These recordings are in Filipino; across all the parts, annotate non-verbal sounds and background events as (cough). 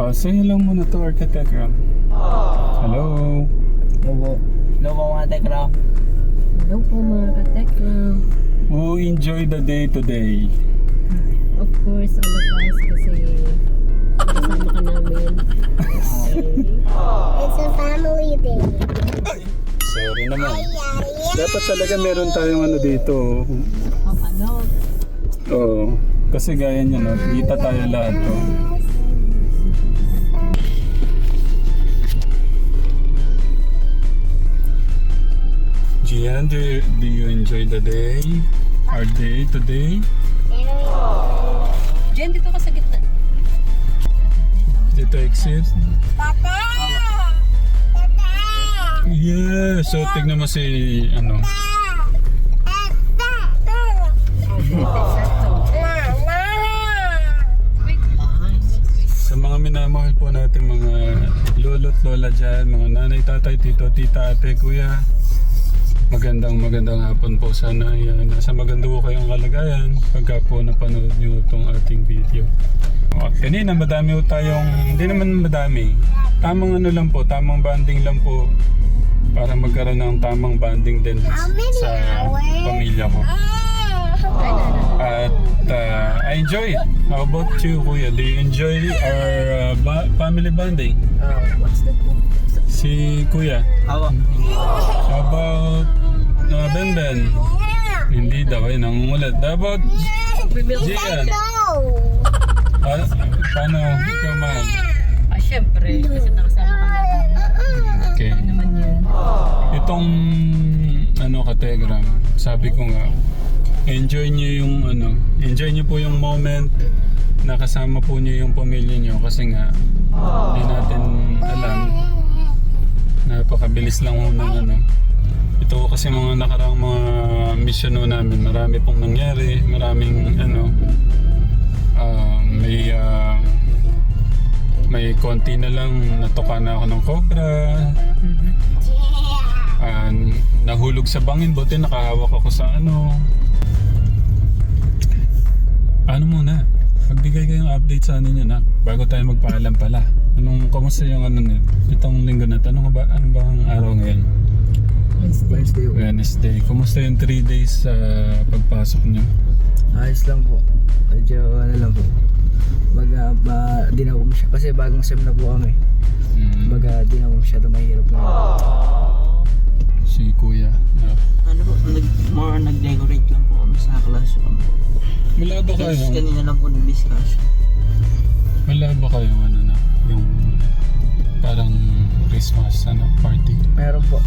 Oh, say hello muna to our katekram. Hello. Lobo. Lobo mga tekra. Hello po mga katekram. Who enjoy the day today? Of course, all of us kasi kasama ka namin. It's a family day. Sorry naman. Dapat talaga meron tayong ano dito. Oh, ano? Oo. Kasi gaya niya, no? Kita tayo lahat, oh. Gian, do you, do you enjoy the day? Our day today? Jen, dito ka sa gitna. Dito exit? Tata! Yeah! So, tignan mo si, ano, sa mga minamahal po natin mga lolo't lola dyan, mga nanay, tatay, tito, tita, ate, kuya. Magandang magandang hapon po. Sana yan, nasa maganda po kayong kalagayan pagka po napanood nyo itong ating video. At kanina madami po tayong, hindi naman madami. Tamang ano lang po, tamang banding lang po para magkaroon ng tamang banding din sa pamilya ko. At uh, I enjoy it. How about you, Kuya? Do you enjoy our uh, ba- family bonding? Si Kuya. How about uh, Ben Ben? Hindi daw, eh, nangungulat. About Gian? Ah, paano? Ikaw, mahal? Ah, syempre, kasi nakasama ka namin. Okay. Ano naman yun? Itong ano kategram, sabi ko nga, enjoy niyo yung ano, enjoy niyo po yung moment na kasama po niyo yung pamilya niyo kasi nga hindi natin alam napakabilis lang ho ng ano ito kasi mga nakaraang mga mission ho namin marami pong nangyari maraming ano ah, may ah, may konti na lang natuka na ako ng cobra Ah, nahulog sa bangin, buti nakahawak ako sa ano. Ano muna? Magbigay kayong update sa ano nyo na bago tayo magpaalam pala. Anong, kumusta yung ano nito? Itong linggo na to? Ano ba, ano ba ang araw ngayon? Wednesday. Wednesday. Kumusta yung 3 days sa pagpasok nyo? Ayos lang po. Medyo ano lang po. Baga, ba, di na po siya. Kasi bagong sem na po kami. Mm, Baga, di na po masyado mahirap na. si Kuya. Ah. ano po, nag, more on nag-decorate lang po kami sa classroom po. Wala ba Tapos kayo? kanina lang po nag-discuss. Wala ba kayo ano na? Yung parang Christmas ano, party? Meron po.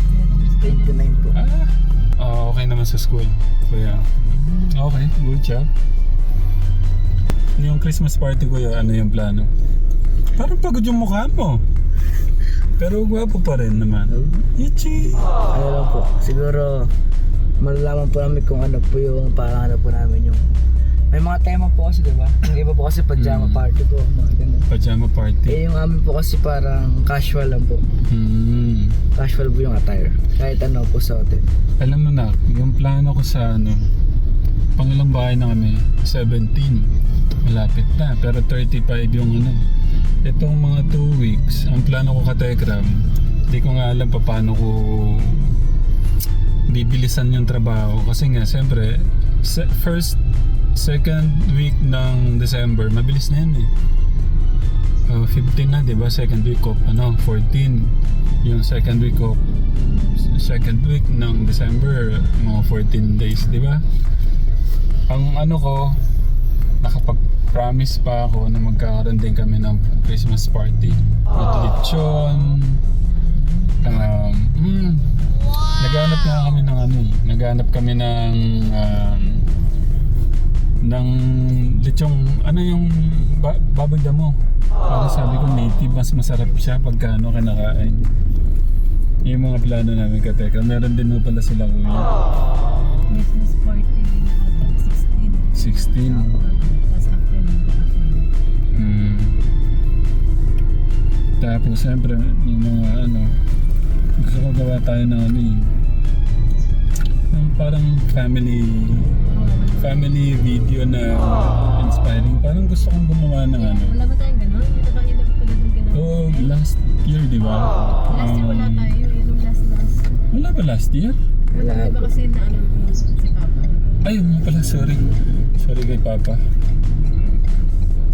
29 po. Ah, ah, okay naman sa school. Kuya. Okay, good job. Yung Christmas party ko ano yung plano? Parang pagod yung mukha mo. Pero gwapo pa rin naman. Ichi! Ano lang po. Siguro, malalaman po namin kung ano po yung parang ano po namin yung may mga tema po kasi, di ba? Yung iba po kasi pajama Mm. party po, mga ganun. Pajama party. Eh, yung amin po kasi parang casual lang po. Hmm. Casual po yung attire. Kahit ano po sa hotel. Alam mo na, yung plano ko sa ano, pangilang bahay na kami, 17. Malapit na, pero 35 yung ano. Itong mga 2 weeks, ang plano ko ka Telegram, hindi ko nga alam pa paano ko bibilisan yung trabaho. Kasi nga, siyempre, se- first, second week ng December, mabilis na yan eh. Uh, 15 na, di ba? Second week of, ano, 14. Yung second week of, second week ng December, mga 14 days, di ba? Ang ano ko, nakapag-promise pa ako na magkakaroon din kami ng Christmas party. With lechon. Um, mm, Naghanap nga kami ng ano eh. Naghanap kami ng um, ng lechong ano yung ba- baboy damo. Para sabi ko native mas masarap siya pagka ano kinakain. Yung mga plano namin kateka. Meron din mo pala sila kuya. Christmas party din ata, 16. 16. Tapos. Mm. Tapos siyempre, yung mga ano, gusto ko gawa tayo ng ano eh. Yung parang family family video na inspiring. Parang gusto kong gumawa ng ano. Wala ba tayong gano'n? Yun na ba yun na ba pala dun year, di ba? Last year wala Um, tayo, yun yung last last. Wala ba last year? Wala, ba kasi na ano si Papa? Ay, nga pala, sorry. Sorry kay Papa.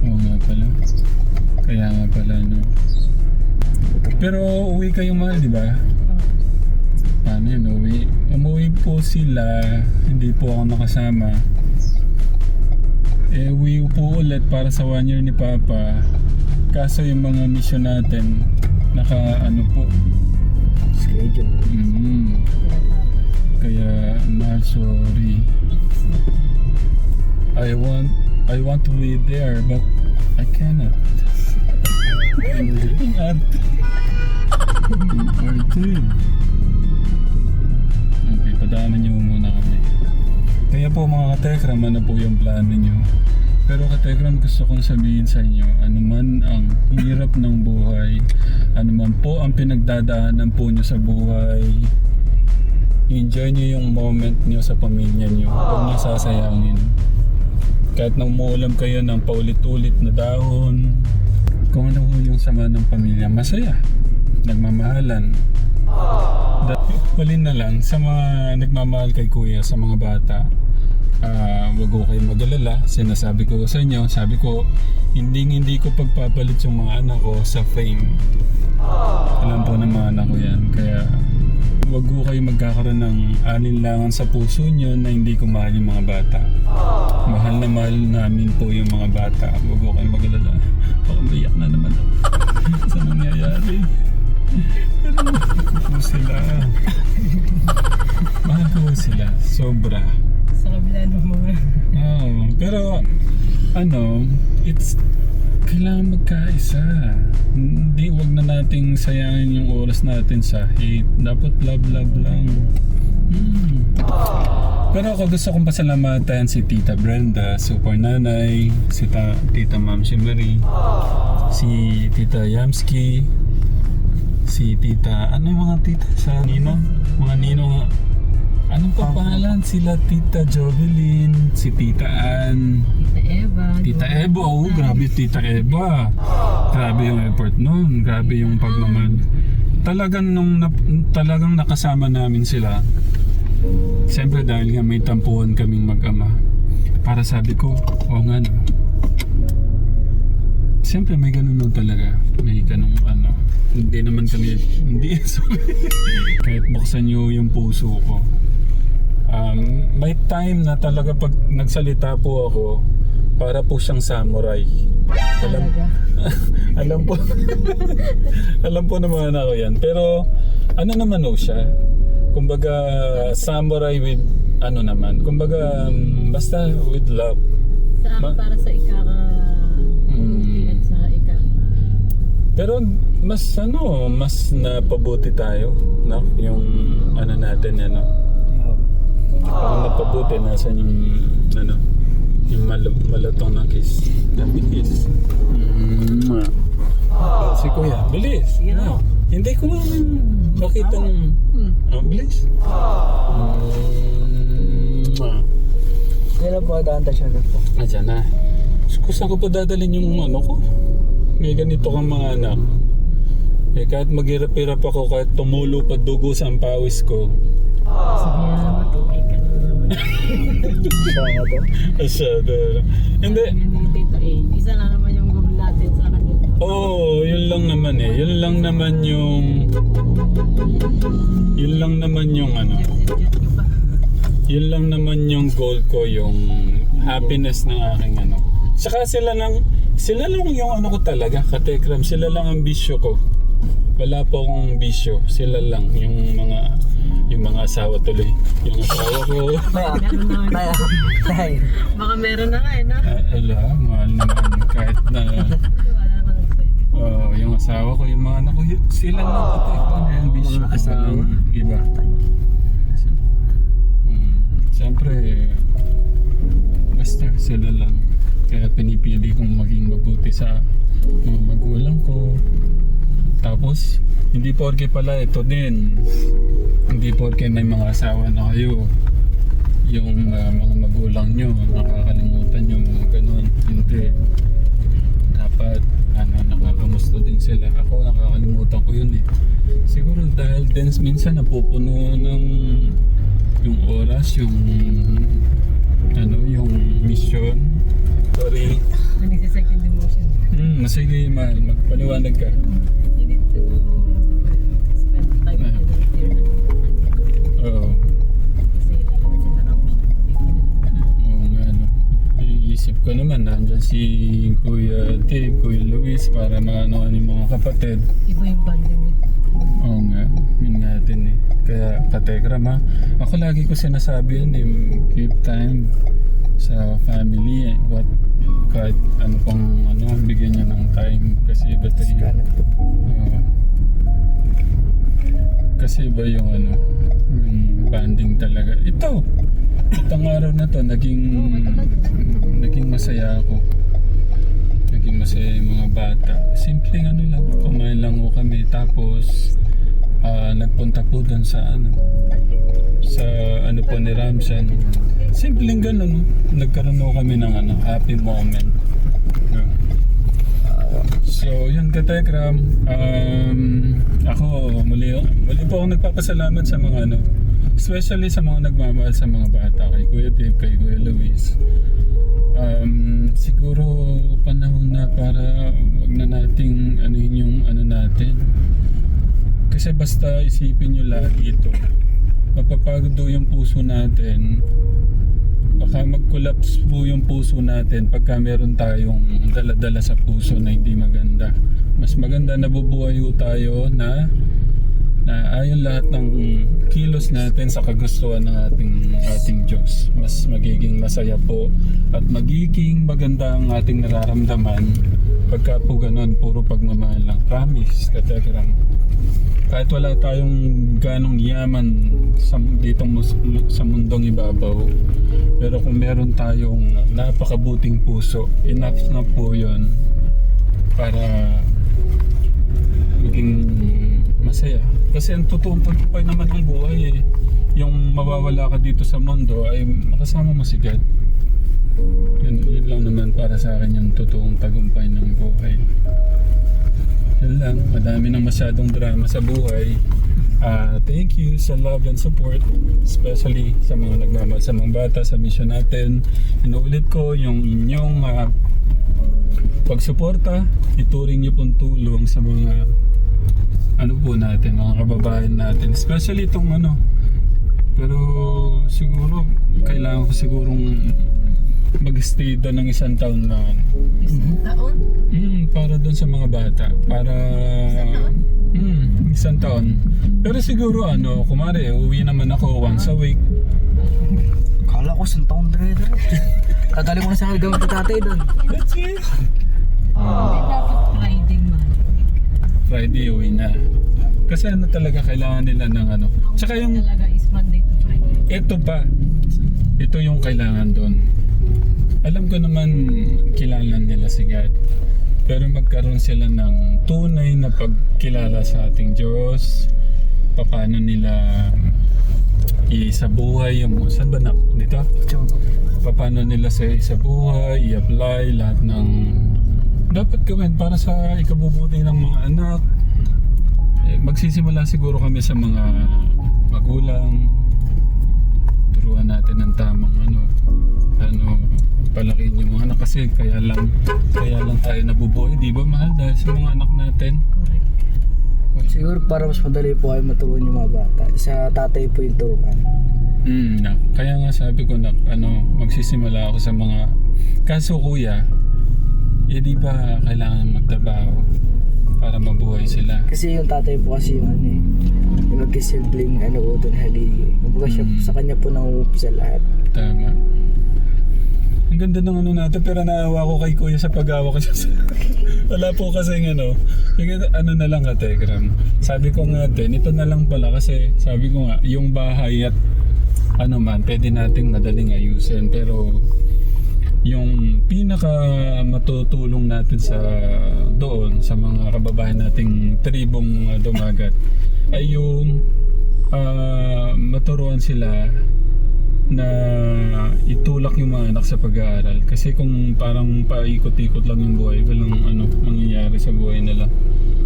Oo nga pala. Kaya nga pala, no. Pero uwi kayong mahal, di ba? Paano yun, uwi? Umuwi po sila, hindi po ako nakasama. Eh, uwi po ulit para sa one year ni Papa. Kaso yung mga mission natin, naka ano po. Schedule. Mm, kaya mahal, sorry. I want I want to be there but I cannot. Ang arte. Ang arte. Katekram, ano po yung plano niyo? Pero katekram, gusto kong sabihin sa inyo, ano man ang hirap ng buhay, ano man po ang pinagdadaanan po niyo sa buhay, enjoy niyo yung moment niyo sa pamilya niyo. Huwag niyo sasayangin. Kahit nang umuulam kayo ng paulit-ulit na dahon, kung ano yung sama ng pamilya, masaya. Nagmamahalan. Dahil Balin na lang sa mga nagmamahal kay kuya, sa mga bata. Ah, wag ko kayo mag-alala. Sinasabi ko sa inyo, sabi ko, hindi hindi ko pagpapalit yung mga anak ko sa fame. Alam po ng mga anak ko yan. Kaya wag ko kayo magkakaroon ng alinlangan sa puso nyo na hindi ko mahal yung mga bata. Mahal na mahal namin po yung mga bata. Huwag ko kayo mag-alala. (laughs) Baka maiyak na naman (laughs) sa nangyayari. Pero po sila. mahal ko sila. Sobra. Sa kabila ng mga... Oo. Pero, ano, it's, kailangan magkaisa. Hindi, wag na nating sayangin yung oras natin sa hate. Dapat love, love lang. Hmm. Pero ako gusto kong pasalamatan si Tita Brenda, Super Nanay, si ta, Tita Ma'am Marie, si Tita Yamski, si Tita, ano yung mga tita sa Ninong? Mga Ninong, anong pa pangalan? Sila Tita Jovelyn, si Tita Ann, Tita Eva. Tita Eva, oh, grabe Tita Eva. Grabe yung effort nun, grabe yung pagmamahal. Talagang nung nap- talagang nakasama namin sila. Siyempre dahil nga may tampuhan kaming mag-ama. Para sabi ko, oo nga no. Siyempre may ganun nun talaga. May ganung ano. Hindi naman kami, hindi, (laughs) sorry. Kahit buksan nyo yung puso ko. Um, may time na talaga pag nagsalita po ako, para po siyang samurai. Alam, (laughs) alam po. (laughs) alam po naman ako yan. Pero ano naman o siya? Kumbaga samurai with ano naman. Kumbaga um, basta with love. Sa Ma- para sa ikaka... Mm. Sa ikaka... Pero mas ano, mas napabuti tayo. No? Yung ano natin ano. Parang napabuti nasan yung ano yung mal malutong na kiss. Happy kiss. Mm. Oh, si Kuya, bilis. No. Hindi ko nga makita ng... Oh, bilis. Mm. Kailan po daanta siya na po? Ayan na. Kung saan ko pa dadalhin yung ano ko? May ganito kang mga anak. Eh, kahit maghirap-hirap ako, kahit tumulo pa dugo sa pawis ko. Sabi na naman, tubig ka na naman. Siya nga po. Asyado. Hindi. Tita A, isa lang naman yung goal natin sa kanila. Oo, oh, yun lang naman eh. Yun lang naman yung... Yun lang naman yung ano. Yun lang naman yung goal ko, yung happiness ng aking ano. Saka sila lang, sila lang yung ano ko talaga, katekram. Sila lang ang bisyo ko. Wala po akong bisyo. Sila lang yung mga yung mga asawa tuloy. Yung asawa ko. Kaya. (laughs) Baka meron na nga eh, na. Ah, ala, mahal naman. Kahit na (laughs) oh, yung asawa ko, yung mga anak ko, y- sila lang katekram yung bisyo Mga ko. asawa. Iba. Hmm, Siyempre, basta sila lang. Kaya pinipili kong maging mabuti sa mga magulang ko. Tapos, hindi porke pala ito din. Hindi porke may mga asawa na kayo. Yung ah, mga magulang nyo, nakakalimutan nyo, mga ganun. Hindi. Dapat, ano, nakakamusta din sila. Ako nakakalimutan ko yun eh. Siguro dahil din minsan napupuno ng yung oras, yung ano, yung mission. Sorry. Ano sa second emotion? Hmm, sige, mahal. Magpaliwanag ka. Need to spend time with your Oo. Kasi na sa harap. Oo nga, no. Iisip ko naman, nandyan si Kuya Dave, Kuya Luis, para maano yung mga kapatid. Iba yung bonding with Oo nga, yun nga din eh. Kaya kategram ha. Ako lagi ko sinasabi yun eh, keep time sa family eh. What, kahit ano pang ano, bigyan niya ng time. Kasi iba tayo. Oo. kasi iba yung ano, yung banding talaga. Ito! Itong araw na to, naging, naging masaya ako. Naging masaya yung mga bata. Simpleng ano lang, kumain lang ko kami. Tapos, ah, nagpunta po doon sa ano, sa ano po ni Ramshan. Simpleng ganun, nagkaroon ako kami ng ano, happy moment. No? So, yun ka Tekram. Um, ako, muli, muli po ako nagpapasalamat sa mga ano, especially sa mga nagmamahal sa mga bata, kay Kuya Dave, kay Kuya Luis. Um, siguro panahon na para wag na nating ano yun yung ano natin. Kasi basta isipin nyo lagi ito. Mapapagod daw yung puso natin. Baka mag-collapse po yung puso natin pagka meron tayong dala-dala sa puso na hindi maganda. Mas maganda na bubuhay ho tayo na na ayon lahat ng kilos natin sa kagustuhan ng ating ating Diyos. Mas magiging masaya po at magiging maganda ang ating nararamdaman pagka po ganun, puro pagmamahal lang. Promise, kategram. Kahit wala tayong ganong yaman sa, dito sa mundong ibabaw, pero kung meron tayong napakabuting puso, enough na po yun para maging masaya. Kasi ang totoong tagumpay naman ng buhay eh. Yung mawawala ka dito sa mundo ay makasama mo si God. Yun, yun lang naman para sa akin yung totoong tagumpay ng buhay. Yun lang, madami nang masyadong drama sa buhay. Ah, thank you sa love and support, especially sa mga nagmamahal sa mga bata sa mission natin. Inuulit ko yung inyong ah, pagsuporta, ituring niyo pong tulong sa mga ano po natin, mga kababayan natin. Especially itong ano. Pero siguro, kailangan ko sigurong mag-stay doon ng isang taon na ano. Isang taon. Mm, para doon sa mga bata. Para... Mm, isang taon. Pero siguro ano, kumare, uwi naman ako once a week. Kala ko isang taon dire-dire. (laughs) Kadali ko na sa gamit ni tatay doon. That's it. Dapat Friday man. Friday uwi na. Kasi ano talaga kailangan nila ng ano. Tsaka yung Talaga is Monday to Friday. ito pa. Ito yung kailangan doon. Alam ko naman kilala nila si God. Pero magkaroon sila ng tunay na pagkilala sa ating Diyos. Paano nila isabuhay yung... Saan ba na? Dito? paano nila sa isa buhay, i-apply lahat ng dapat gawin para sa ikabubuti ng mga anak. Eh, magsisimula siguro kami sa mga magulang. Turuan natin ng tamang ano, ano, palakihin yung mga anak kasi kaya lang, kaya lang tayo nabubuhay, di ba mahal? Dahil sa mga anak natin. Correct. Siguro para mas madali po kayo maturuan yung mga bata. Sa tatay po yung turuan. Mm, na. Kaya nga sabi ko na ano, magsisimula ako sa mga kaso kuya, eh di ba kailangan magtrabaho para mabuhay sila. Kasi yung tatay po kasi yung ano eh. Yung magkisibling ano po doon haligi. Kumbaga siya, Mm. sa kanya po nanguumpisa lahat. Tama. Ganda ng ano natin pero naawa ko kay kuya sa pag-awa ko sa... (laughs) Wala po kasi ano. Sige, ano na lang ka, Tegram. Sabi ko nga din, ito na lang pala kasi sabi ko nga, yung bahay at ano man, pwede nating madaling ayusin. Pero yung pinaka matutulong natin sa doon sa mga kababayan nating tribong uh, dumagat ay yung ah, maturuan sila na itulak yung mga anak sa pag-aaral. Kasi kung parang paikot-ikot lang yung buhay, walang ano, mangyayari sa buhay nila.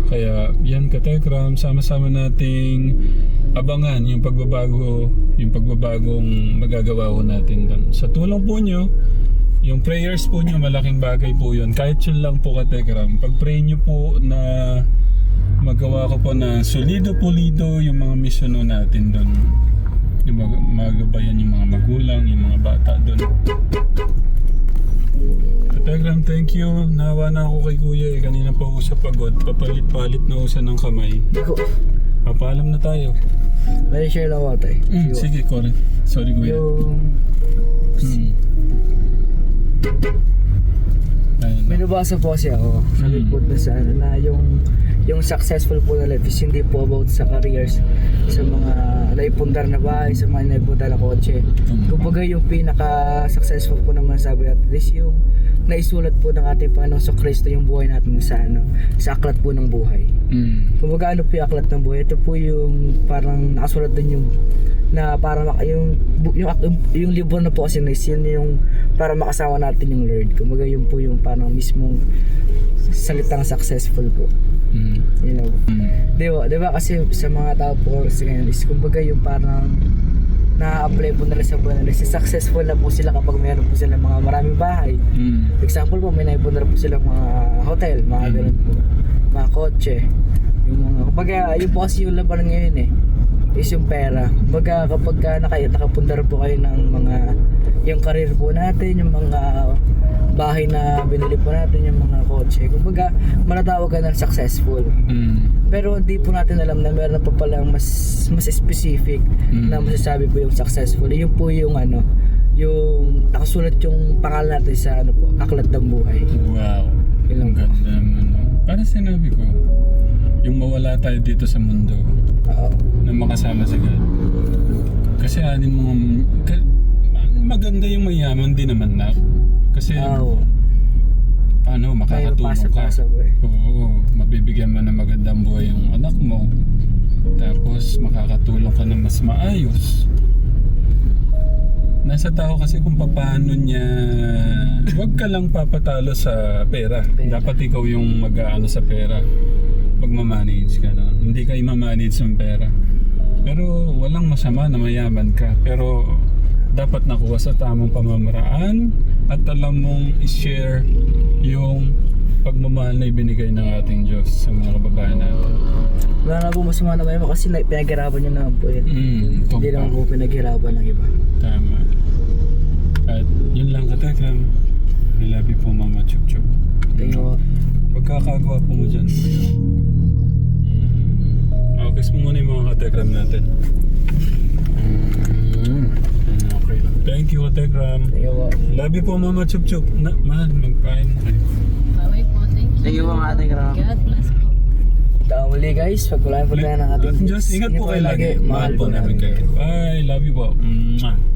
Kaya yan katekram, sama-sama nating abangan yung pagbabago, yung pagbabagong magagawa ko natin doon. Sa tulong po nyo, yung prayers po nyo, malaking bagay po yun. Kahit yun lang po katekram, pag-pray nyo po na magawa ko po na solido pulido yung mga mission no natin doon. Yung mag magabayan yung mga magulang, yung mga bata doon. Telegram, thank you. Nawa na ako kay kuya eh. Kanina pa ako sa pagod. Papalit-palit na siya ng kamay. Ako, (laughs) Papaalam na tayo. may share lang ako tayo. Mm, sige, correct. Sorry kuya. Yung Mm. Ayun. May nabasa po kasi ako sa Mm. report na sa ano na yung yung successful po na life is hindi po about sa careers sa mga naipundar na bahay, sa mga naipundar na kotse. Mm. Kumbaga yung pinaka-successful po naman sabi natin is yung naisulat po ng ating Panginoon sa Kristo yung buhay natin sa ano, sa aklat po ng buhay. Mm. Kumbaga ano po yung aklat ng buhay? Ito po yung parang nakasulat din yung na para mak- yung, yung, yung, yung libro na po kasi is yun yung para makasama natin yung Lord. Kumbaga yun po yung parang mismong salitang successful po. Mm. You know. Mm. Di ba? Di ba kasi sa mga tao po kasi ngayon is kumbaga yung parang na-apply po nila sa buhay nila. Successful na po sila kapag meron po sila mga maraming bahay. Mm. Example po, may naipundar po sila mga hotel, mga Mm. ganun po. Mga kotse. Yung mga, kapag yun po kasi yung laban ngayon eh, is yung pera. Kumbaga kapag ka naka, nakapundar po kayo ng mga, yung career po natin, yung mga bahay na binili po natin, yung mga kotse. Kumbaga, manatawag ka ng successful. Mm. Pero hindi po natin alam na meron pa palang mas mas specific Mm. na masasabi po yung successful. Yun po yung ano, yung nakasulat yung pangalan natin sa ano po, aklat ng buhay. Wow. Yun lang Ang ganda ano. Para sinabi ko, yung mawala tayo dito sa mundo Oo. na makasama sa God. Kasi anin mo, ka- maganda yung mayaman din naman na. Kasi Oo. ano, makakatulong ka. eh. Oo, mabibigyan mo ng magandang buhay yung anak mo. Tapos makakatulong ka na mas maayos. Nasa tao kasi kung paano niya... Huwag ka lang papatalo sa pera. Pera. Dapat ikaw yung mag-aano sa pera. Pag mamanage ka na. Hindi ka i-manage ng pera. Pero walang masama na mayaman ka. Pero dapat nakuha sa tamang pamamaraan at alam mong i-share yung pagmamahal na ibinigay ng ating Diyos sa mga kababayan natin. Wala na po masama na mayaman kasi na- pinaghirapan nyo naman po yun. Mm, Hindi naman po pinaghirapan ng iba. Tama. At yun lang katekram. I love you po Mama Chup Chup. Tingin ko, Pagkakagawa po mo dyan. kuya. Mm. Okay, mo muna yung mga katekram natin. Mm. Thank you ko, Love you po Mama Chup Chup. Na, man, magpain mo rin. Bye po, thank you. Thank you po mga ate Gram. God bless po. Taong muli guys, pagkulaan po tayo ng ating Diyos, ingat po kayo lagi. Mahal po namin kayo. Bye, love you po. Mwah.